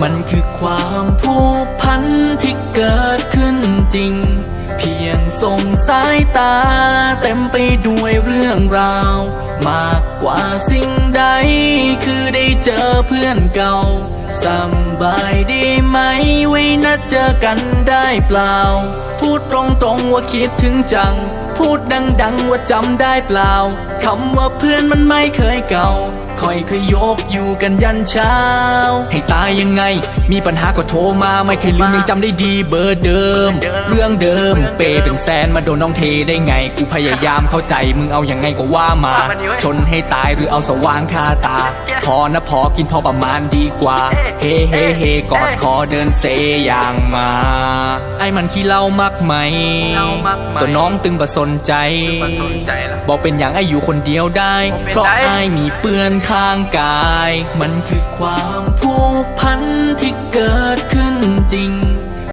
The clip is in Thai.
มันคือความผูกพันที่เกิดขึ้นจริง เพียงส่งสายตา เต็มไปด้วยเรื่องราว มากกว่าสิ่งใด คือได้เจอเพื่อนเก่าสำบายดีไหม ไว้นัดเจอกันได้เปล่า พูดตรงๆว่าคิดถึงจัง พูดดังๆ ว่าจำได้เปล่า คำว่าเพื่อนมันไม่เคยเก่าคอยเคยโยกอยู่กันยันเช้า ให้ตายยังไง มีปัญหาก็โทรมาไม่เคยลืมยังจำได้ดีเบอร์เดิม เรื่องเดิม เปเป็นแสนมาโดนน้องเทได้ไง กูพยายามเข้าใจมึงเอาอย่างไงก็ว่ามา ชนให้ตายหรือเอาสว่างคาตา พอนะพอกินพอประมาณดีกว่า เฮ้เฮ้เฮกอดคอเดินเซอย่างมา ไอ้มันขี้เหล่ามากไหมเหล้ามากไหมตัวน้องตึงประสนใจบ่สนใจละบอกเป็นอย่างไอ้อยู่คนเดียวได้บ่เป็นเพราะได้ไอ้มีเปื้อนข้างกาย มันคือความผูกพันที่เกิดขึ้นจริง